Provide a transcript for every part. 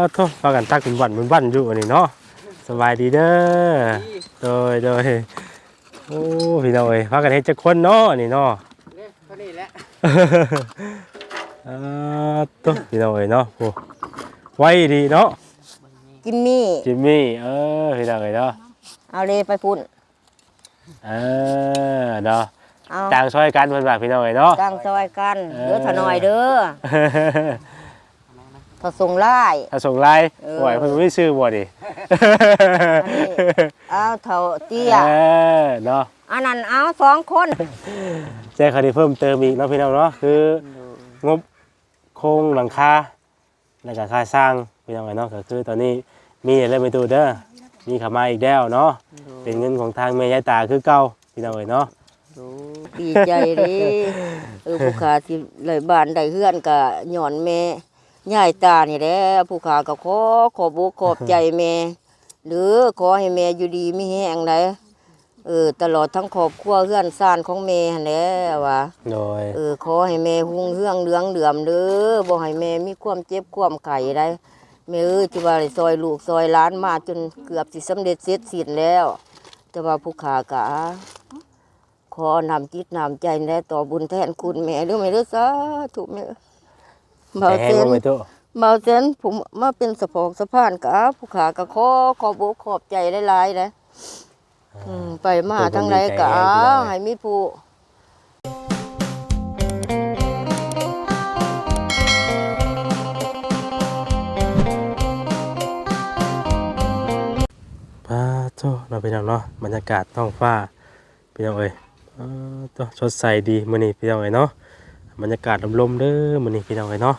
อโทษพากันตักเป็นวันเป็นวันอยู่อันนี้เนาะสบายดีเด้อโดยโดยโอ้พี่น้องเอ้ยพากันเฮ็ดจักคนเนาะอันนี่เนาะเนี่ยเท่านี้แหละเออโตัวพี่น้องเอ้ยเนาะโอ้ไว้ดีเนาะกินมี่จิมมี่เออพี่น้องเอ้ยเนาะเอาเลยไปพุ่นเออเนาะเอาต่างช่วยกันเพิ่นว่าพี่น้องเอ้ยเนาะตั้งซอยกันเออเด้อถนอยเด้อ ผสงไล่ถ้าส่งไลน์เออโอ้ยเพิ่นไม่ซื้อบ่ดิเอาเท่าเตี้ยเออเนาะอันนั้นเอาสองคนแจ้งคดีเพิ่มเติมอีกเนาะพี่น้องเนาะคืองบโครงหลังคาและการค่าสร้างพี่น้องเนาะก็คือตอนนี้มีอะไรไปตูเด้อมีเข้ามาอีกแล้วเนาะเป็นเงินของทางแม่ยายตาคือเก่าพี่น้องเอ้ยเนาะดีใจเดิเออผู้ขาที่เลยบ้านได้เฮือนก็ย้อนแม่ ยายตานี่แหละผู้ขาก็ขอขอบุขอบใจแม่หรือขอให้แม่อยู่ดีมีแห้งไดเออตลอดทั้งครอบครัวเฮือนซ่านของแม่หั่นแหละว่า โดย เออขอให้แม่หุ่งเฮืองเหลืองเหลื่อมเด้อบ่ให้แม่มีความเจ็บความไข้ได้แม่เอ้ยที่ว่าได้ซอยลูกซอยหล้านมาจนเกือบสิสำเร็จเสร็จสิ้นแล้ว แต่ว่าผู้ขากะขอนำจิตนำใจและต่อบุญแทนคุณแม่เด้อแม่เด้อสาธุแม่เบาแต่แห้เซงนบ่ไปตู้เบาเซนผมมาเป็นสะพอกสะพานกะผู้ขากะขอขอบอกขอบใจหลายๆเลยอืมไปมาทั้งไรกะให้มีผู้พาโตเราพี่น้องเนาะบรรยากาศท้องฟ้าพี่น้องเอ้ยเออโตสดใสดีมื้อนี้พี่น้องเอ้ยเนาะ บรรยากาศลมๆเด้อมื้อนี้พี่น้องเอ้ยเนาะ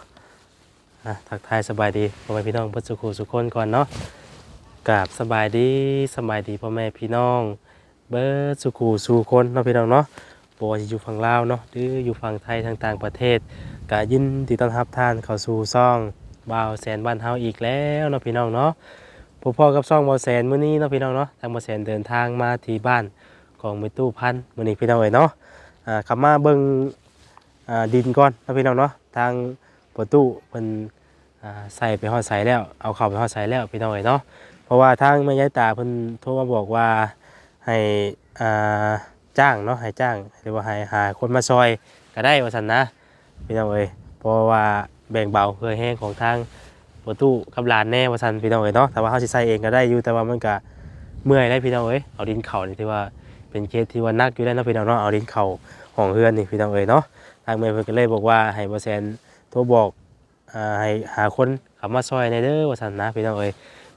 อะทักทายสบายดีพ่อแม่พี่น้องเพิ่นสุขสุขคนก่อนเนาะกราบสบายดีสบายดีพ่อแม่พี่น้อง เบิร์ดสุขสู่คนเนาะพี่น้องเนาะบ่ว่าสิอยู่ฝั่งลาวเนาะหรืออยู่ฝั่งไทยทางต่างประเทศก็ยินดีต้อนรับท่านเข้าสู่ซ่องบ่าวแสนบ้านเฮาอีกแล้วเนาะพี่น้องเนาะพบพ่อกับซ่องบ่าวแสนมื้อนี้เนาะพี่น้องเนาะทางบ่าวแสนเดินทางมาที่บ้านของแม่ตู้พันธุ์มื้อนี้พี่น้องเอ้ยเนาะอ่าขับมาเบิ่ง ดินก่อนนะพี่น้องเนาะทางประตูเพิ่นใส่ไปฮอใส่แล้วเอาเข้าไปฮอใส่แล้วพี่น้องเอ้ยเนาะเพราะว่าทางแม่ยายตาเพิ่นโทรมาบอกว่าให้จ้างเนาะให้จ้างหรือว่าให้หาคนมาซอยก็ได้ว่าซั่นนะพี่น้องเอ้ยเพราะว่าแบ่งเบาเพื่อแห้งของทางประตูกับลานแน่ว่าซั่นพี่น้องเอ้ยเนาะแต่ว่าเฮาสิใส่เองก็ได้อยู่แต่ว่ามันก็เมื่อยได้พี่น้องเอ้ยเอาดินเข่านี่ถือว่าเป็นเคสที่ว่านักอยู่ได้นะพี่น้องเนาะเอาดินเข่าของเฮือนนี่พี่น้องเอ้ยเนาะ ทางแม่เพิ่นก็เลยบอกว่าให้บ่แซนโทรบอกอ่าให้หาคนเข้ามาซอยในเด้อว่าซั่นนะพี่น้องเอ้ย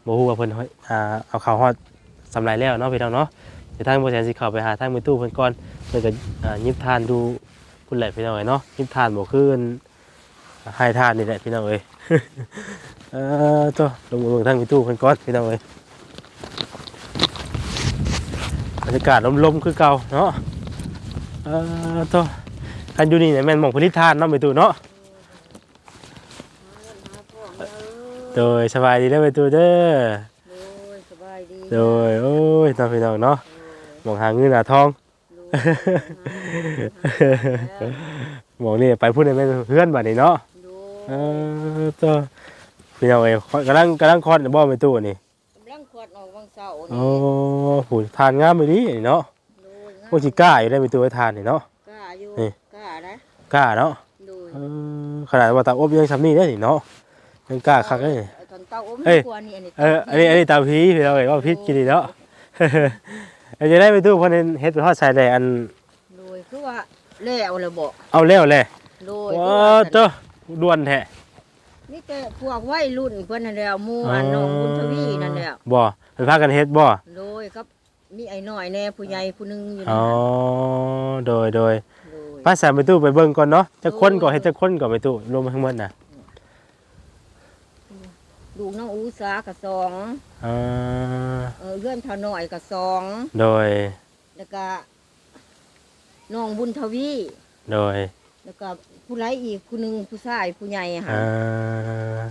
บ่ฮู้ว่าเพิ่นอ่าเอาข้าวฮอดสำไรแล้วเนาะพี่น้องเนาะเดี๋ยวทางบ่แสนสิเข้าไปหาทางมือตู้เพิ่นก่อนเพิ่นก็อ่ายิบทานดูพุ่นแหละพี่น้องเอ้ยเนาะยิบทานบ่คืออันให้ทานนี่แหละพี่น้องเอ้ยเออตัวลงลงทางมือตู้เพิ่นก่อนพี่น้องเอ้ยบรรยากาศลมๆคือเก่าเนาะเออตัว คันอยู่นี่เนี่ยแม่นหม่องผลิตทานเนาะมือตู้เนาะโดยสบายดีเด้อมือตู้เด้อโอ้ยสบายดีโดยโอ้ยน้องพี่น้องเนาะมองหาเงินหาทองมองนี่ไปพูดในแม่นเพื่อนบัดนี้เนาะดูเออตัวพี่น้องเอ้ยกำลังกำลังคลอดในบ่ไปตู้นี่กำลังขวดออกบางเสาโอ้โหทานงามไปดิเนาะดูงาโอ้สิกล้าอยู่ได้ไปตู้ไว้ทานนี่เนาะ กล้าอยู่ นี่ กล้านะ กล้าเนาะดูเออขนาดว่าตาอบยังทำนี่ได้นี่เนาะยังกล้าคักเลย ตอนเต้าอมเอ้ย กลัวนี่อันนี้เอออันนี้อันนี้ตาพีพี่น้องเอ้ยว่าพิษกินดีเนาะเอ้ยจะได้ไปตู้เพราะนั้นเฮ็ดไปทอดใส่ได้อันโดยคือว่าแล้วเลยบอกเอาแล้วแหละโดยว้าเจ้าด่วนแท้นี่แต่พวกวัยรุ่นเพิ่นนั่นแหละหมู่อันน้องบุญทวีนั่นแหละบ่ไปพากันเฮ็ดบ่ โดยครับมีไอ้น้อยแน่ผู้ใหญ่ผู้หนึงอยู่อ๋นั่อนน่ะโดยโดยโดย ภาษาไปตู้ไปเบิ่งก่อนเนาะจะคนก่อนเฮ็ดจะคนก่อนไปตู้รวมทั้งหมดน่ะลูกน้องอูสากับสองอ่าเออเพื่อนเท่าน้อยกับสองโดย แล้วก็น้องบุญทวีโดย แล้วก็ผู้ไรอีกผู้หนึงผู้ชายผู้ใหญ่ค่ะอ่า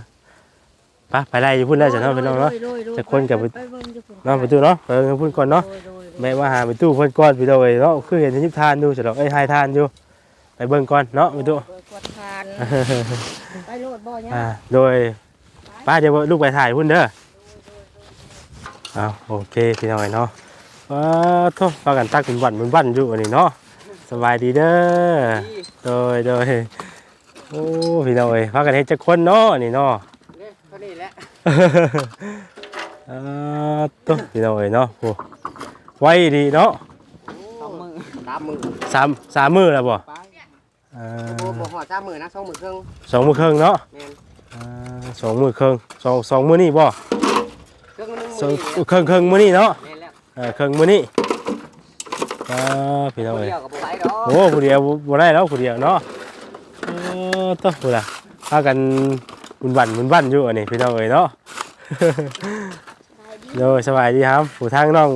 ไปไปไล่อยู่พุ่นได้จ้ะเนาะพี่น้องเนาะโดยโดยโดยจะคนกับ ไปไปเบิ่งอยู่พุ่เนาะไปตู้เนาะไปเบิ่งพุ่นก่อนเนาะ โดยโดยโดย แม่ว่าหาไปตู้เพิ่นก่อนพี่น้องเอ้ยเนาะคือเห็นยิบทานอยู่จ้ะดอกเอ้ยหายทานอยู่ ไปเบิ่งก่อนเนาะไปตู้โดยกดทานไปโลดบ่เนี่ยอ่าโดยไปป้าเดี๋ยวลูกไปถ่ายพุ่นเด้อเอาโอเคพี่น้อยเนาะว้าโทษพากันตักเป็นวันเป็นวันอยู่อันนี้เนาะสบายดีเด้อโดยโดยโอ้พี่น้อยพากันเฮ็ดจักคนเนาะนี่เนาะเนี่ยเท่านี้แหละอ่าตัวพี่น้อยเนาะโอ้ไวดีเนาะสองมือสามมือสามสามมือแล้วบ่ ไปอ่าโอ้โหหอดสามมือนะสองมือครึ่งสองมือครึ่งเนาะแม่นอ่าสองมือครึ่งสองสองมือนี่บ่ครึ่งหนึงสอมืงอนี่ครึ่งครึ่งมือนี่เนาะแม่นแล้วเออครึ่งมือนี่อ่าพี่น้องคนเอ้ย เดียวกับผู้ไหวดอกโอ้ผู้เดียวบ่บ่ได้แล้วผู้เดียวเนาะเออตัวผู้ล่ะพากันบุญบันบุญบันอยู่อันนี้พี่น้องเอ้ยเนาะ โดยสบายดีครับ ผู้ทางน้อง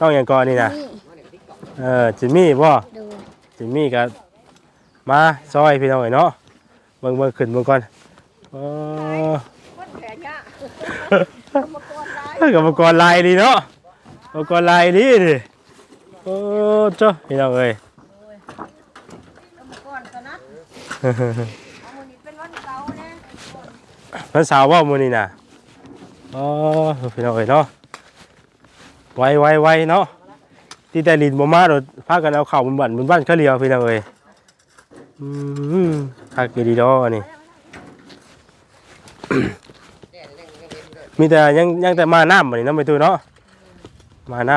น้องอย่างก่อนนี่นะเออจิมมี่บ่ดูจิมมี่ก็ มาซอยพี่น้องเอ้ยเนาะเบิ่งเบิ่งขึ้นเบิ่งก่อนเออเฮ้ยกับมังกรลายดีเนาะมังกรลายดีดิโอ้เจ้าพี่น้องเอ้ยก่อนตอนนั้นเอามื้อนี้เป็นวันเสาร์นะวันเสาร์ว่ามื้อนี้น่ะอ๋อพี่น้องเอ้ยเนาะไวไวไวเนาะที่แต่ลินบ่มาโดดพากันเอาข้าวบนบ้านบนบ้านเขาเลียวพี่น้องเอ้ย อืมคักดีดออันนี้ มีแต่ยังยังแต่มาน้ำบัดนี้นาะไปตู้เนาะ มาน้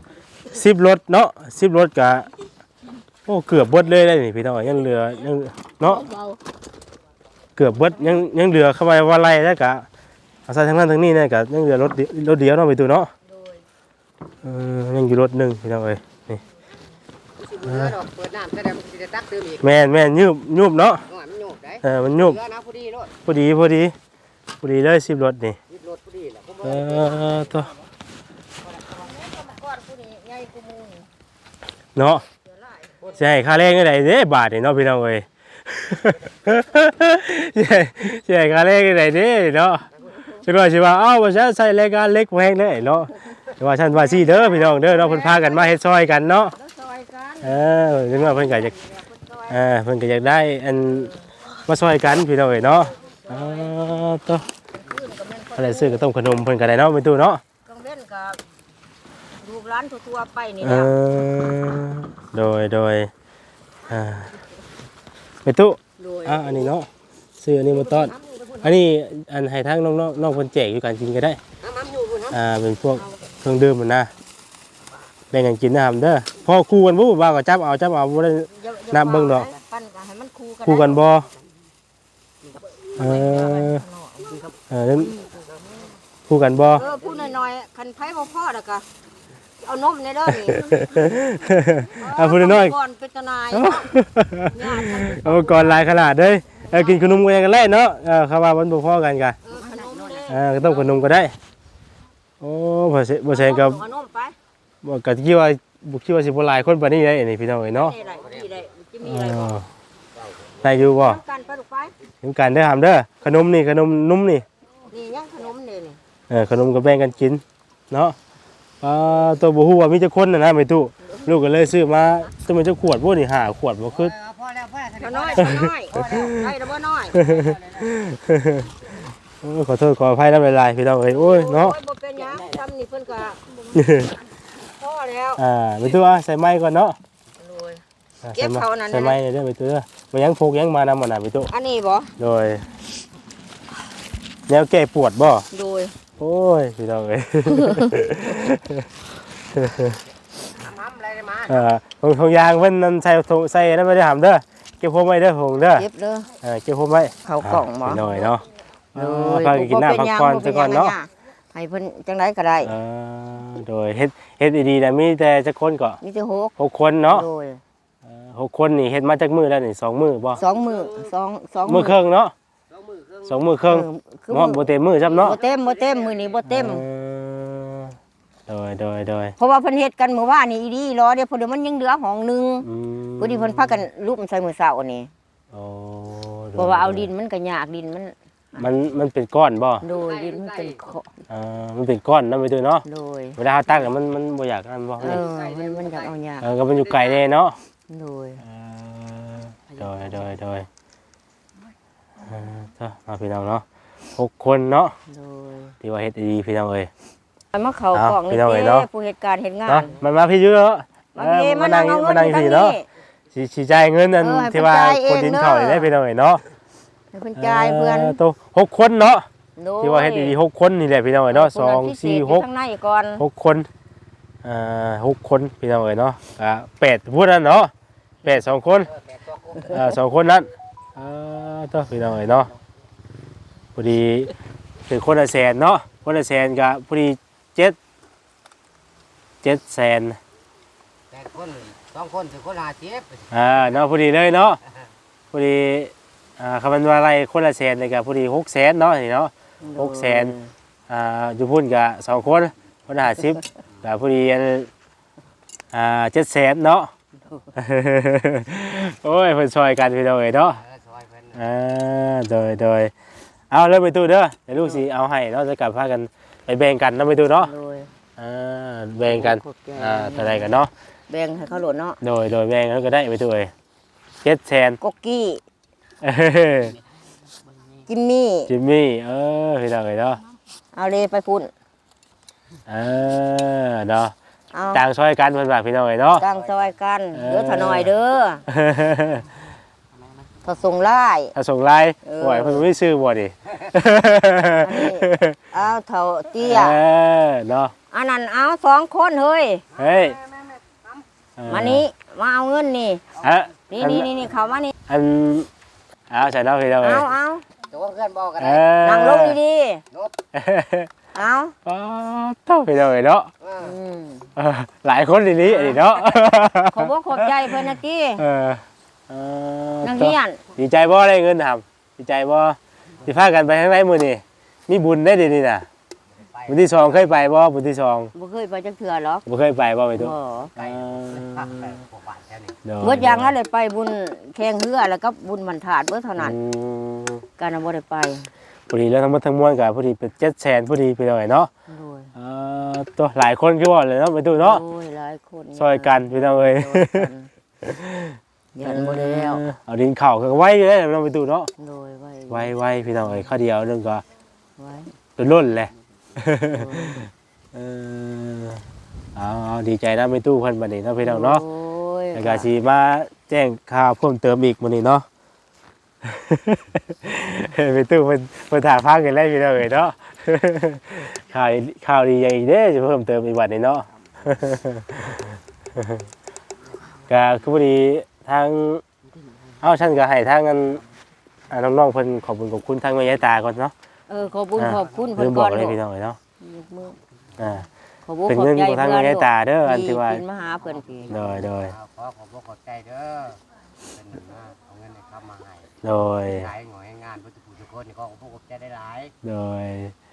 ำสิบรถเนาะสิบรถกะโอ้เกือบเบิดเลยได้นี่พี่น้องยังเหลือยังเนาะเกือบเบิดยังยังเหลือเข้าไปว่าไรแล้กะอาศัยทางนั้นทางนี้เนี่ยกะยังเหลือรถรถเดียวเนาะไปตู้เนาะเออยังอยู่รถหนึ่งพี่น้องเอ้ย นี่สิบมือดอกเปิดน้ำแสดงว่าสิจะตักเติมอีกแม่นแม่นยุบยุบเนาะน้อยมันโยกได้เออมันยุบเรือนะผู้ดีโลดพอดีพอดีพอดีเลยสิบรถนี่ยิบรถผู้ดีแหละผมเอว่าอตัวก่อนผู้นี้ใหญ่กูมูนี่เนาะจะให้ค่าแรงอะไรเด้บาทนี่เนาะพี่น้องเอ้ย จะให้จะให้ค่าแรงอะไรเด้เนาะฉันว่าสิว่าเอ้าว่าฉันใส่รายการเล็กแพงเลยเนาะแต่ว่าฉันว่าสิเด้อพี่น้องเด้อเนาะเพิ่นพากันมาเฮ็ดซอยกันเนาะแล้ วซอยกันเออถึงว่าเพิ่นก็อยากเออเพิ่นก็อยากได้อันมาซอยกันพี่น้องเอ้ยเนาะเออตัวอะไรซื้อก็ต้มขนมเพิ่นก็ได้เนาะไปตู้เนาะกังเว้นกับลูกร้านทั่วๆไปนี่เอนะอโดยโดยอ่าไปตู้โดยอะอันนี้เนาะซื้ออันนี้มาต้อน อันนี้อันให้ทั้งน้องๆน้องคนแจกอยู่การกินก็ได้ น้ำมันอยู่พุ่นครับอ่าเป็นพวกเครื่องดื่มมันนะ แบ่งกันกินนะครับเด้อพอคู่กันบ่บ่าวก็จับเอาจับเอาบ่ได้อย่าอย่าน้ำเบิ่งดอก ปั้นกันให้มันคู่กันคู่กันบ่เออเออนั้นคู่กันบ่ เออพูดน้อยๆคันไผบ่พอแล้วก็เอานมในเด้อนี่เอาพูดน้อยก่อนเป็นทนายๆเอาก่อนหลายขนาดเด้ยเออกินขนมกันกันแล้วเนาะเออคำว่ามันบ่พอกันกะเออขนมเด้เออก็ต้องขนมก็ได้ โอ้บ่ใช่บ่ใช่กับเอานมไป บ่ก็คิดว่าบ่คิดว่าสิบ่หลายคนปานนี้ได้นี่พี่น้องเอ้ยเนาะนี่ได้นี่ได้จะมีเออะไรบ่อได้อยู่บ่น้ำกันไปลูกไปถึงกันเด้อหามเด้อขนมนี่ขนมนุ่มนี่นี่ยังขนมนี่นี่เออขนมก็แบ่งกันกินเนาะอ่าตัวบ่ฮู้ว่ามีจักคนน่ะนะไม่ตู้ลูกก็เลยซื้อมาตัวมันจะขวดบ่นี่ห้าขวดบ่คือพอแล้วพอแล้วขน้อยขน้อยได้แล้วบ่น้อยโอ้ยขอโทษขออภัยน้ำลายๆพี่น้องเอ้ยโอ้ยเนาะโอ้ยบ่เป็นหยังทำนี่เพิ่นก็พอ แล้วอ่าไปตู้อะใส่ไม้ก่อนเนาะรวยอะเก็บใส่ไม้เขานั่น ใส่ไม้เด้อไปตู้เด้อบ่ยังพกยังมานำบ่น่ะไปตู้อันนี้บ่โดยแนวแก้ปวดบ่ โดยโอ้ยพี่น้องเอ้ยน้ำอะไรมาอ่าของของยางเพิ่นนั่นใส่ถุงใส่นั่นไม่ได้หามเด้อเก็บพวกไว้เด้อผมเด้อเก็บเด้อเออเก็บพวกไว้เข้ากล่องบ่พี่น้อยเนาะโดเออยพากันกินน้ำพักผ่อนซะก่อนเนาะ ให้เพิ่นจังไดก็ได้เออโดยเฮ็ดเฮ็ดดีๆนะมีแต่จักคนก็มีแต่หกหกคนเนาะโดยเออหกคนนี่เฮ็ดมาจากมือแล้วนี่สองมือบ่สองมือสองสองมือครึ่งเนาะสองมือครึ่งสองมือครึ่งเออคือเนาะบ่เต็มมือจับเนาะบ่เต็มบ่เต็มมือนี้บ่เต็มเออโดยโดยโดยเพราะว่าเพิ่นเฮ็ดกันมื้อวานนี่อีดีรอเดี๋ยวเพอเดี๋ยวมันยังเหลือห้องหนึงอืมพอดีเพิ่นพากันรุมใส่มื้อเช้านี่โอ้โดยเพราะว่าเอาดินมันก็ยากดินมัน มันมันเป็นก้อนบ่โดยดินมันเป็นขอเออมันเป็นก้อนนะไปตัวเนาะโดยเวลาเราตักอะมันมันบ่อยากนั่นบ่เออมันมันอยากเอายากเออก็มันอยู่ไกลแน่เนาะโดยเออโดยโดยโดยเออเจ้ามาพี่น้องเนาะหกคนเนาะโดยที่ว่าเฮ็ดดีพี่น้องเอ้ยมาเข้ากล่องนี่เอาพี่น้องเอ๋เด้ยเนาะ ผู้เหตุการณ์เฮ็ดงาเนาะนมันมาพี่เยอะมาพี่มานั่งเอาเงินมานั่งอยู่ทางพี่ เนาะนี้สิสิจ่ายเงินนั่นเออให้ที่ว่าเพิ่นจ่ายคนดินเองเขานี่ได้เด้อพี่น้องเอ้ยเนาะให้ เพิ่นจ่ายเพื่อนโตหกคนเนาะโดยที่ว่าเฮ็ดดีๆหกคนนี่แหละพี่น้องเอ้ยเนาะสองผู้นั้นพิเศษสี่อยู่หกข้างในก่อนหกคนอ่าหกคนพี่น้องเอ๋ยเนาะอ่าแปดพูดนั่นเนาะแปดสองคนเออแปดตัวคนอ่าสองคนนั้นอ่าต่อพี่น้องเอ๋ยเนาะพอดีถึงคนละแสนเนาะคนละแสนกับพอดีเจ็ดเจ็ดแสนแปดคนสองคนถึงคนหาเจ็บอ่าเนาะพอดีเลยเนาะพอดี อ่าคำนวณอะไรคนละแสนเลยกับพอดีหกแสนเนาะนี่เนาะหกแสนอ่าอยู่พุ่นกับสองคนคนละห้าสิบกับพอดีอันอ่าเจ็ดแสนเนาะโอ้ยเพิ่นช่วยกันพี่น้องเอ๋ยเนาะเออซอยเพิ่นอ่าโดยโดยเอาเริ่มไปตู้เด้อเดี๋ยวลูกสิเอาให้เนาะจะกลับพากันไปแบ่งกันเนาะไปตู้เนาะโดยอ่าแบ่งกันขอบใจอ่าเท่าไรกันเนาะแบ่งให้เขาโหลดเนาะโดยโดยแบ่งแล้วก็ได้ไปตู้เอ้ยเจ็ดแสนกกกี้ เอ้ยจิมมี่ จิมมี่ เออพี่น้องเอ้ยเนาะเอาเลยไปพุ่นเออเนาะเอาต่างช่วยกันเพิ่นว่าพี่น้องเอ้ยเนาะ ตั้งซอยกันเออ เด้อถนอยเด้อถ้าส่งไล่ ถ้าส่งไลน์เออโอ้ยเพิ่นไม่ซื้อบ่ดิเอาเท่าเตี้ยเออเนาะ อันนั้นเอาสองคนเฮ้ยเฮ้ยเออมานี้มาเอาเงินนี่อะนี่อันี่นี่นี่เขามานี่อัน เอาใส่เนาะพี่น้องเอ้ยเอาเอาตัวเพื่อนบอกกันเอได้อนั่งลงดีนบๆเอาอ๋อเท่าไปเลยเนาะเอออืมเออหลายคนทีนี้อันนี้เนาะขอบคุณขอบใจเพิ่นนะจีเออเออนักเรียนดีใจบ่ได้เงินทำดีใจบ่สิพากันไปข้างในมื้อนี้มีบุญได้เดี๋ยวนี้น่ะไป บุญที่สองเคยไปบ่บุญที่สองบ่เคยไปจักเทื่อหรอกบ่เคยไปบ่ไปบ่ตุ๊ไปพักไปพวกบ้านแถวนี้เดี๋ยวเบิดอย่างนั้นเลยไปบุญแข่งเรือแล้วก็บุญบรรทัดเบิดเท่านั้นอืมการบ่ได้ไปพอดีแล้วทั้งหมดทั้งมวลก็พอดีเป็น700,000พอดีไปเลยเนาะโดยเออตัวหลายคนคือว่าเลยเนาะไปตู้เนาะโอ้ยหลายคนซอยกันพี่น้องเอ้ยซอยกันยันบ่ได้แล้วเอาดินเข้าก็ไว้อยู่แล้วน้องไปตู้เนาะโดยไว้ไว้ไว้พี่น้องเอ้ยข้าวเดียวนึงก็ไว้เป็นรุ่นเลย เออเอาเอาดีใจนะไม่ตู้เพิ่นบัดนี้เนาะพี่น้องเนาะโอ้ยแล้วก็สิมาแจ้งข่าวเพิ่มเติมอีกมื้อนี้เนาะ ไม่ตู้เพิ่นเพิ่นถ่ายภาพกันแล้วพี่น้องเอ้ยเนาะ ข่าวข่าวดีใหญ่อีกเด้จะเพิ่มเติมอีกบัดนี้เนาะ ก็คือพอดีทางเอ้าฉันก็ให้ทางกันอ่าน้องๆเพิ่นขอบคุณขอบคุณทางแม่ยายตาก่อนเนาะ เออขอบคุณอ่าขอบคุณลืเพิ่นมบก่ออกนเลยลูกพี่น้องเอ้ยเนาะยกมืออ่า ขอบคุณเป็นขอบเงินใจของทางเพื่อนแม่ตาเด้ออันที่ว่าขึ้นมาหาเพิ่นพี่โดยโดยเอาขอขอบคุณขอบใจเด้อเป็นหนึ่งนะเอาเงินให้เข้ามาให้โดยหลายหน่วยงานพุทธผู้ทุกคนนี่ขอขอบคุณขอบใจได้หลายโดย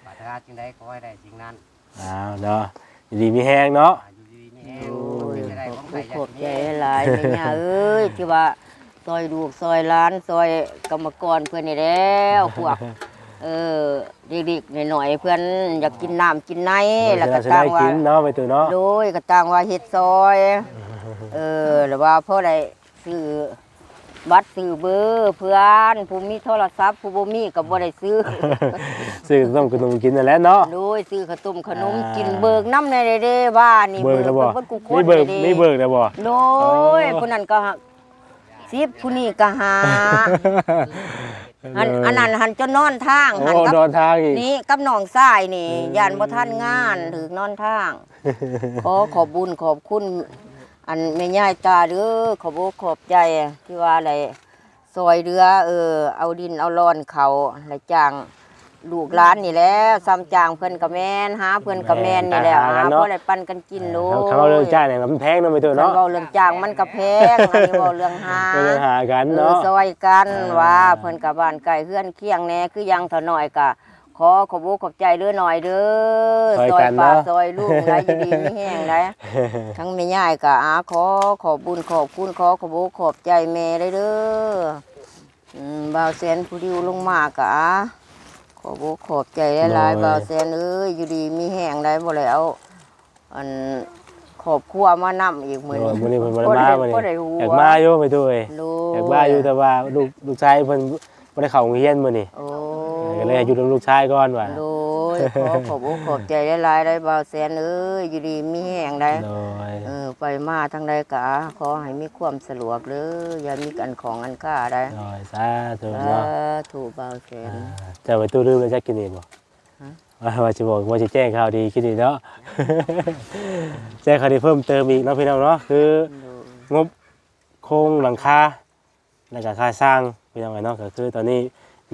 ปรารถนาจึงได้ขอให้ได้สิ่งนั้นอ้าวเนาะยินดีมีแห้งเนาะ อายุดีนี่แห้งโอ้ยจะได้ขขออบงคุใครณอขยาอกบมีใจหลายแม่ย่าเอ้ยที่ว่าซอยลูกซอยหล้านซอยกรรมกรเพื่อนนี่แล้วพวก เออเด็กๆหน่อยๆเพื่อนอยากกินน้ำกินไหนแล้วก็จะตั้ได้งว่ากินเนาะไปตัวเนาะ โดยก็ตั้งว่าเฮ็ดซอย เออหรือว่าเพราะได้ซื้อบัตรซื้อเบอร์เพื่อนผู้มีโทรศัพท์ผู้บ่มีก็บ่ได้ซื้อ ซื้อต้มขนมกินนั่นแหละเนาะ โดยซื้อขาวต้มขนมอ่ากินเบิกน้ำในเด้ๆว่านี่เบิกแล้วบ่เบิกกูคนมีเบิกด้มีเบิกแล้วบ่ โดยผู้นั้นก็สิบผู้นี้ก็หา อันอันนั้นหันจะนอนทางโอ้หันกับโดนทางอีก นี่กับน้องทรายนี่ยานบ่ทันงานถึกนอนทาง ขอขอบบุญขอบคุณ อันแม่ย่ายตาเด้อขอบอกขอบใจที่ว่าอะไรซอยเรือ เออ เอาดินเอาร้อนเขาและจ้าง ลูกหลานนี่แหล้วซ้ำจ้างเพิ่นกับแม่นหาเพิ่นกับแม่นนี่แหล้วหาเพื่อได้ปันกันกินโลเขาเขาเรื่องจ้างเนี่ยมันแพงเนาะไปตัวเนาะเนาะเว้าเรื่องจ้างมันก็แพงอันนี้เว้าเรื่องหาก็เลยหากันเออเนาะซอยกันอ่า ว่าเพิ่นกับบ้านไก่เฮือนเคียงแหน่คือยังเท่าน้อยก็ขอขอบอกขอบใจเด้อหน่อยเด้อซอยปากซอยลูกได้อยู่ดีมีแห้งได้ทั้งแม่ย่ายก็อาขอขอบบุญขอบคุณขอขอบอกขอบใจแม่ได้เด้ออืมบ่าวแสนผู้ดิวลงมากะอาข อบอกขอบใจหลายๆบ่าวแสนเอ้ยอยู่ดีมีแห้งได้บ่แล้ว อันขอบครัวมานำอีกมื้อนี้มื้อนี้เพิ่นบ่ได้มามื้อนี้บ่ได้ฮู้อยากมาอยู่ไปตัวเอ้ยอยากมาอยู่แต่ว่าลูกลูกชายเพิ่นบ่ได้เข้าโรงเรียนมื้อนี้โอ้ก็เลยอยู่กับลูกชายก่อนว่าโด ยขอขอบอกขอบใจหลายๆได้บ่าวแสนเอ้ยอยู่ดีมีแห้งได้โดยเออไปมาทางใดกะขอให้มีความสะดวกเด้ออย่ามีกันของอันค่าได้โดยสาธุสาเนาะธุบ่าวแสนจะไปตู้ลืมแล้วจะกินนี่บ่ฮะว่าว่าจะบอกว่าจะแจ้งข่าวดีกินนี่เนาะแจ้งข่าวดีเพิ่มเติมอีกเนาะพี่น้องเนาะคือโดยงบโครงหลังคาและก็ค่าสร้างพี่น้องเนาะก็คือตอนนี้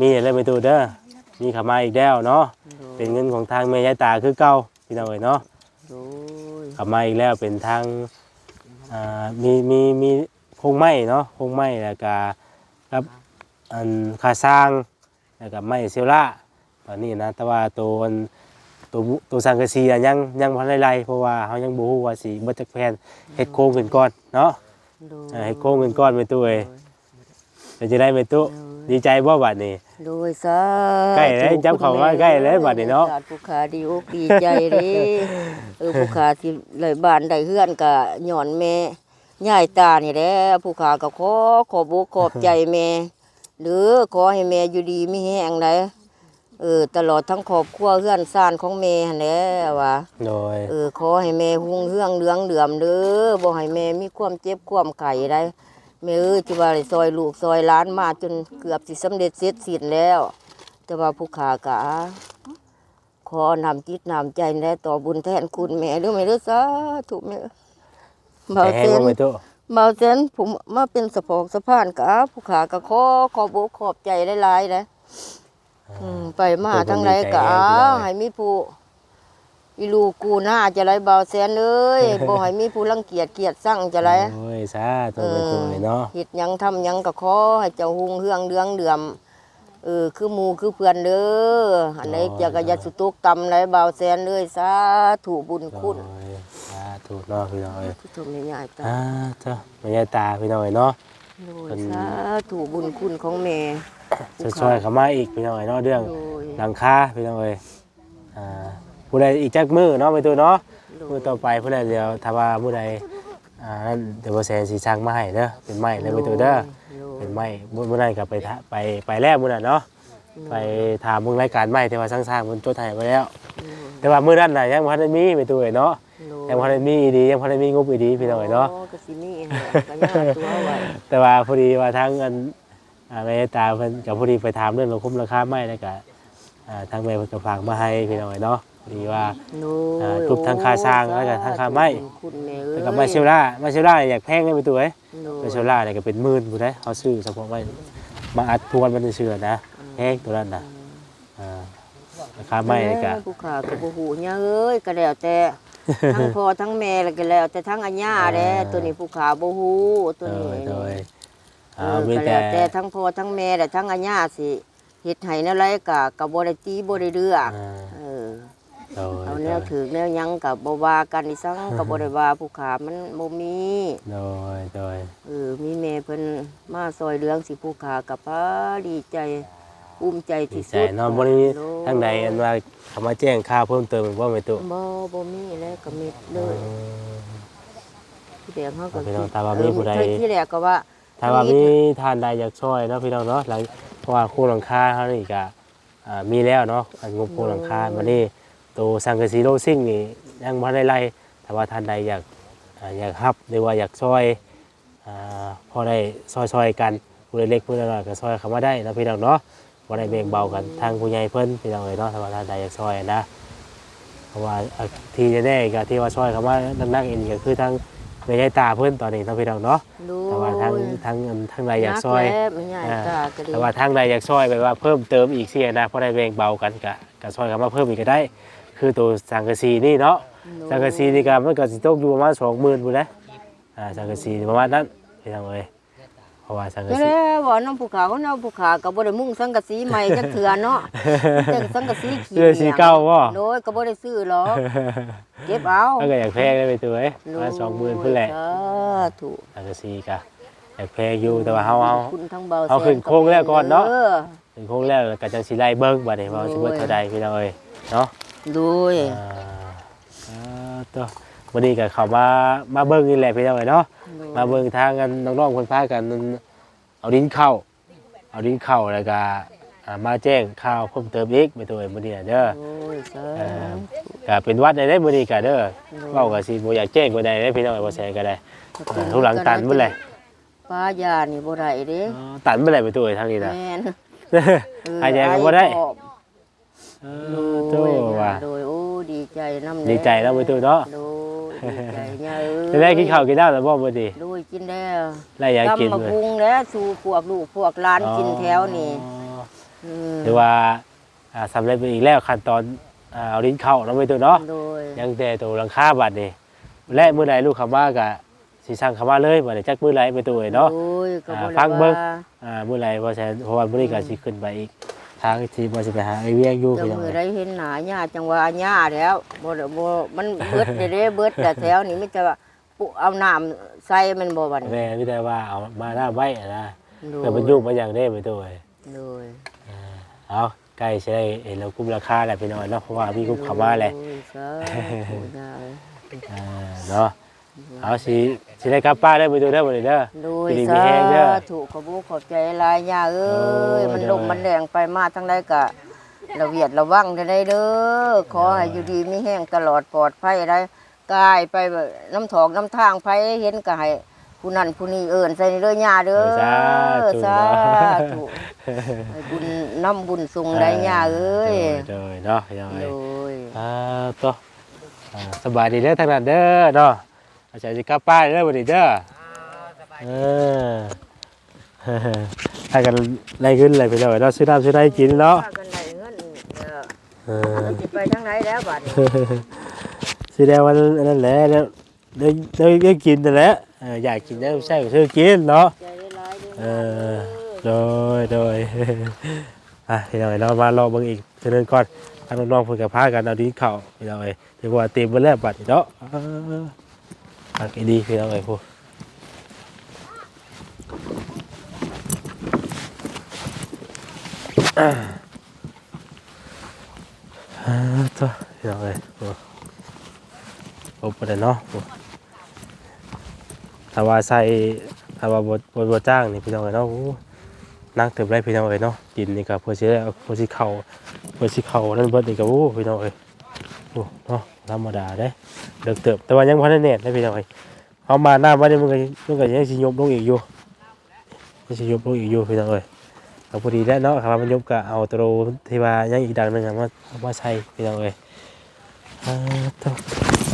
มีอะไรไปตู้เด้อ มีเข้ามาอีกแล้วเนาะโดยเป็นเงินของทางแม่ยายตาคือเก่าพี่น้องเอ้ยเนาะโดยเข้ามาอีกแล้วเป็นทางอ่ามีมีมีโครงไม้เนาะโครงไม้แล้วก็ครับอันค่าสร้างแล้วก็ไม้เซลล่าตอนนี้นะแต่ว่าตัวอันตัวบุตัวสังกะสีอะยังยังพันไล่ๆเพราะว่าเขายังบ่ฮู้ว่าสิเบ่จักแผ่นเฮ็ดโครงขึ้นก่อนเนาะโดยอ่าเฮ็ดโครงขึ้นก่อนไปตู้เอ้ยเดี๋ยวจะได้ไปตู้ดีใจบ่บัดนี้ โดยสาใกล้แล้วจับเข้ามาใกล้แล้วบัดนี้เนาะญติผู้ขาดีอกดีใจเด้เออผู้ขาที่เลยบ้านได้เฮือนก็ย้อนแม่ย่ายตานี่แหละผู้ขาก็ขอขอบอกขอบใจแม่หรือขอให้แม่อยู่ดีมีแห้งได้เออตลอดทั้งครอบครัวเฮือนซ่านของแม่หั่นแหละว่าโดยเออขอให้แม่หุ่งเฮืองเหลืองเหลื่อมเด้อบ่ให้แม่มีความเจ็บความไข้ได้ แม่เอ้ยที่ว่าได้ซอยลูกซอยหล้านมาจนเกือบสิสำเร็จเสร็จสิ้นแล้ว แต่ว่าผู้ขากะขอนำจิตนำใจแน่ต่อบุญแทนคุณแม่เด้อแม่เด้อสาธุแม่เบาแห้เซงนบ่ไปตู้เบาเซนผมมาเป็นสะพอกสะพานกะผู้ขากะขอขอบอกขอบใจหลายๆนะอืมไปมาทั้งไรกะให้มีผู้ อีลูกกูหน้าจะไรเบาแสนเอ้ยบ่ให้มีผู้รังเกียจเกียดสั่งจะไรโอ้ยสาธุไปตู้เอ้ยเนาะเฮ็ดหยังทำหยังก็ขอให้เจ้าหุงเฮืองเดืองเดือมเออคือหมู่คือเพื่อนเด้ออันไหนจะกะยัดสุตุกตำไรเบาแสนเลยสาธุบุญคุณโอ้ยสาธุเนาะพี่น้องเอ้ยผู้ชมใหญ่ๆตาอ่าเจ้าแม่ยายตาพี่น้องเอ้ยเนาะโดยสาธุบุญคุณของแม่ช่วยๆเข้ามาอีกพี่น้องเอ้ยเนาะเรื่องโดยหลังคาพี่น้องเอ้ยอ่า ผู้ใดอีกจักมือเนาะไปตู้เนาะมือต่อไปผู้ใดเดี๋ยวถ้าว่าผู้ใดอ่านั่นเดี๋ยวบ่แสนสิสร้างมาให้เด้อเป็นไม้เลยไปตู้เด้อเป็นไม้มื้อมื้อนั้นก็ไปทะไปไปแล้วมื้อนั้นเนาะไปถามเบิ่งรายการใหม่ที่ว่าสร้างๆเพิ่นจดให้ไว้แล้ว แต่ว่ามื้อนั้นน่ะยังบ่ทันได้มีไปตู้เอ้ยเนาะยังบ่ทันได้มีอีดียังบ่ทันได้มีงบอีดีพี่น้องเอ้ยเนาะโก็สิมีหั่นแหละก็ย่าตัวไว้แต่ว่าพอดีว่าทั้งอันอ่าแม่ตาเพิ่นกับพอดีไปถามเรื่องราคุ้มราคาไม้แล้วก็อ่าทางแม่เพิ่นก็ฝากมาให้พี่น้องเนาะ พอดีว่าโนอ่าทุบทั้งค่าสร้างแล้วก็ทั้งค่าไม้คุณแม่เอ้แล้ยวก็มาเชลล่ามาเชลล่าอยากแพงได้ไปตัวเอ้ยโนมาเชลล่าเนี่ยก็เป็นหมื่นผู้ใดเขาซื้อเฉพาะไว้มาอัดทวนมันเชื่อนะแพงตัวนั้นน่ะอ่าราคาไม้นี่ก็ ผู้ขาก็บ่ฮู้หยังเอ้ยก็แล้วแต่ ทั้งพ่อทั้งแม่แล้วก็แล้ว แต่ทั้งอาญาแหละตัวนี้ผู้ขาบ่ฮู้ตัวโดนี้ยโดยเออ่าอมีก็แต่ แล้วแต่ทั้งพ่อทั้งแม่และทั้งอาญาสิเฮ็ดให้แนวไรก็ก็บ่ได้ตีบ่ได้เลือก อ่า เออ โดยเอาแนวถือแนวหยังก็บ่ว่ากันอีสังก็บ่ได้ว่าผู้ขามันบ่มีโดยโดยเออมีแม่เพิ่นมาซอยเหลืองสิผู้ขากับป้าดีใจภูมิใจดีที่ใจสุดเนาะบ่ได้มีทางใดอันว่าเขามาแจ้งข่าวเพิ่มเติมบ่แม่ตุบ่บ่มีแล้วก็มีเลยที่แรกเขาก็พี่น้องตามว่ามีผู้ใด เออที่แรกก็ว่า ถ้าว่ามีทานใดอยากช่วยเนาะพี่น้องเนาะหลังเพราะว่าโครงหลังคาเขานี่ก็อ่ามีแล้วเนาะอันงบโครงหลังคามานี่ ตัวสังกะสีโลซิ่งนี่ยังบ่ได้ไล่แต่ว่าท่านใดอยากอ่าอยากฮับหรือว่าอยากช่วยอ่าพอได้ซอยๆกันผู้เล็กผู้น้อยก็ช่วยเข้ามาได้นะพี่น้องเนาะบ่ได้แบ่งเบากันทางผู้ใหญ่เพิ่นพี่น้องเอ้ยเนาะถ้าว่าท่านใดอยากช่วยนะเพราะว่าอะที่แน่ๆก็ที่ว่าช่วยเข้ามานักๆเองก็คือทางแม่ยายตาเพิ่นตอนนี้เนาะพี่น้องเนาะดูแต่ว่าทางทางทางใดอยากซอยนัแล้วมันใหญ่อ่าตาก็ดีแต่ว่าทางใดอยากซอยแบบว่าเพิ่มเติมอีกเสียนะเพราะได้แบ่งเบากันกะกะซอยกันมาเพิ่มอีกก็ได้ คือตัวสังกะสีนี่เนาะสังกะสีนี่ก็มันก็สิตกอยู่ประมาณสองหมื่นบุนนะอ่าสังกะสีนี่ประมาณนั้นพี่น้องเอ้ยเพราะว่าสังกะก็สีแล้วว่าน้ำภูเขาน้ำภูเขาก็บ่ได้มุ่งสังกะสีใหม่จักเถื่อเนาะแต่สังกะสีขี้เสื้อสีเก่าบ่โดยก็บ่ได้ซื้อหรอกเก็บเอามันก็อยากแพงได้ไปตัวเอ้ยประมาณสองหมื่นเพื่อแหละสาธุสังกะสีก็อยากแพงอยู่แต่ว่าเฮาเฮาคุณทั้งเบาเอาขึ้นโครงแล้วก่อนเนาะออถึงคงแล้วก็จังสิไล่เบิ่งบัดนี้ว่าสิเบิดเท่าใดพี่น้องเอ้ยเนาะ โดยอ่าอ่าตัววันนี้ก็เข้ามามาเบิ่งนี่แหละพี่น้องเอ้ยเนาะมาเบิ่งทางกันน้องๆคนพากันนั่นเอาดินเข้า เอาดินเข้าแล้วก็อ่ามาแจ้งข่าวเพิ่มเติมอีกไปตัวเองมื้อนี้น่ะเด้อโอ้ยสาเอ่อธุ ก็เป็นวัดได้ได้มื้อนี้ก็เด้อเว้าก็สิบ่อยากแจ้งบ่ได้เด้พี่น้องบ่แซงก็ได้อ่าทุกหลังตันเมื่อไหร่ป้ายานี่บ่ได้เด้อ๋อตันเมื่อไหร่ไปตัวเองทางนี้น่ะแม่นหายใจก็บ่ได้ออกเอ โดอยโตว่า โดยโอ้ดีใจนำดีใจแล้วไปตัวเนาะ โดยดีใจเนี่ยเอ้ยจะได้กินข้าวกินน้ำแล้วบ่มื้อนี้โดยกินแล้วไล่อยากกินตำมาเลยพุงแล้วสู่พวกลูกพวกหลานกินแถวนี่อ๋อมหรือว่าอ่าสำเร็จไปอีกแล้วขั้นตอนอ่าเอาลิ้นเข้าเนาะไปตัวเนาะ โดยยังแต่ตัวหลังคาบัดนี่และมื้อใดลูกเขามาก็สิสั่งเขามาเลยบ่ได้จักมื้อใดไปตัวเนาะโอ้ยก็บ่อ่าได้ฟังเบิ่ง ว่า อ่ามื้อใดบ่แซ่นเพราะว่ามื้อนี้ก็สิขึ้นไปอีก ทางที่บ่สิไปหาไอ้เวียงอยู่เดี๋ยวพี่น้องมือเอ้ยได้เห็นหนาหญ้าจังว่าหญ้าแล้วบ่ได้บ่มันเบิดเด้เด้เบิดแต่แถวนี้มิจะว่าปุเอาน้ำใส่มันบ่บัดนี้แม่มีแต่ว่าเอามาหน้าไว้อะนะโดเพื่อมันยุ่งมันอย่างได้ไปตัวเอ้ยโดยเอาใกล้สิได้เห็นแล้วกุ้มราคาแหละพี่น้องเนาะเพราะว่ามีกุ้มเข้ามาแหละโอ้ยสาธุยาย อ่าเนาะ เอาสิสิได้กลับป้านได้ไปตัวได้อบ่ได้เด้อ โดยสิริมีสาแห้งเด้อ ธุขอบคุขอบใจหลายย่าเอ้โอ้ยยมันเด้อลมมันแดงไปมาทั้งใดกะระเวียดระวังได้เด้อขอให้อยู่ดีมีแห้งตลอดปลอดภัยได้กายไปแบบน้ำถอกน้ำทางไผเห็นก็ให้ผู้นั้นผู้นี้เอิ้นใส่เด้อย่าเด้อสาธุสาธุให้บุญน้ำบุญส่งได้ย่าเอ้ยโดยเนาะพี่น้องโดเอ้ยยอ่าตัวอ่าสบายดีเด้อทางนั้นเด้อเนาะ อาจารย์สิกลับป้านเด้อบ่ได้เด้อเออให้กันไล่ขึ้นเลยพี่น้องเอ้ยเนาะซื้อน้ำซื้อได้กินเนาะว่ากันได้เงินเออเออมันสิไปทางไหนแล้วบัดนี้แสดงว่าอันนั่นแหละแล้วได้ได้ได้กินแต่นแหละเอออยากกินแล้วใช่ก็ซื้อกินเนาะใจร้ายๆเอเด้ออโดยโดยอะพี่น้องเรามารอเบิ่งอีกเทื่อนึงก่อนทางน้องๆเพิ่นก็พากันเอาดินเข้าพี่น้องเอ้ยถือว่าเต็มเบิดแล้วบัดนี้เนาะ คักดีพี่น้องเอ้ยพูอ่าอ่าตัวพี่น้องเอ้ยโอ้โอ้ประเด็นเนาะโอ้ถ้าว่าใส่ถ้าว่าบ่บ่บ่จ้างนี่พี่น้องเอ้ยเนาะนั่งเติบได้พี่น้องเอ้ยเนาะกินนี่ก็เพื่อสิได้เอาเพื่อสิเข้าเพื่อสิเข้านั่นเบิดนี่ก็โอ้พี่น้องเอ้ยโอ้เนาะธรรมดาเด้ เลิกเติบแต่ว่ายังบ่ทันได้แน่นเด้พี่น้องเอ้ยเอามาหน้ามาเนี่ยมันก็มันก็ยังสิยบลงอีกอยู่ยังสิยบลงอีกอยู่พี่น้องเอ้ยเอาพอดีแล้วเนาะครับมันยบก็เอาตัวที่ว่ายังอีกดังหนึงอะมาเอามาใส่พี่น้องเอ้ยอ่าต้อง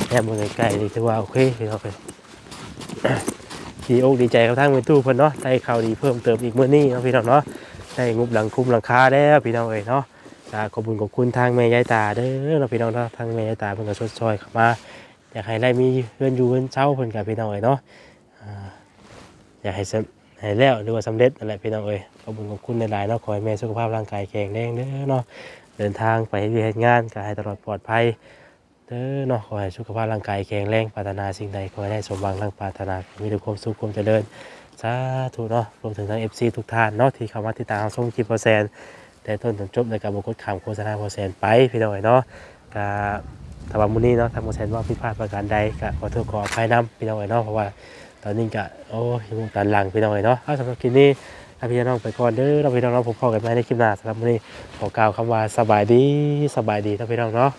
แอบมือไกลๆนี่ถือว่าโอเคพี่น้องเอ้ยดีอกดีใจกับทางมือตู้เพิ่นเนาะได้ข่าวดีเพิ่มเติมอีกเมื้อนี้เนาะพี่น้องเนาะได้งบหลังคุ้มหลังคาแล้วพี่น้องเอ้ยเนาะขอบคุณขอบคุณทางแม่ยายตาเด้อเนาะพี่น้องเนาะทางแม่ยายตาเพิ่นก็ชดช่วยเข้ามา อยากให้ได้มีเพื่อนอยู่เพื่อนเช่าเพิ่นกับพี่น้องเอ้ยเนาะอยากให้สให้แล้วหรือว่าสำเร็จนั่นแหละพี่น้องเอ้ยขอบคุณขอบคุณหลายๆเนาะขอให้แม่สุขภาพร่างกายแข็งแรงเด้อเนาะเดินทางไปเฮ็ดเวียกเฮ็ดงานก็ให้ตลอดปลอดภัยเด้อเนาะขอให้สุขภาพร่างกายแข็งแรงปรารถนาสิ่งใดขอให้ได้สมหวังทั้งปรารถนา มีแต่ความสุขความเจริญสาธุเนาะรวมถึงทั้ง FC ทุกท่านเนาะที่เข้ามาติดตามชมคลิปพอแซนแต่ต้นจนจบในการบกดข่าวโฆษณาพอแซนไปพี่น้องเนาะก็ ถ้าว่ามื้อนี้เนาะทางพอแซนว่าผิดพลาดประการใดก็ขอโทษขออภัยนํพี่น้องเนาะเพราะว่าตอนนี้ก็โอ้ยวงการหลังพี่น้องเนาะเอาสำหรับคลิปนี้ลาพี่น้องไปก่อนเด้อเราพี่น้องเราพบกันใหม่ในคลิปหน้าสำหรับมื้อนี้ขอกล่าวคำว่าสบายดีสบายดีท่านพี่น้องเนาะ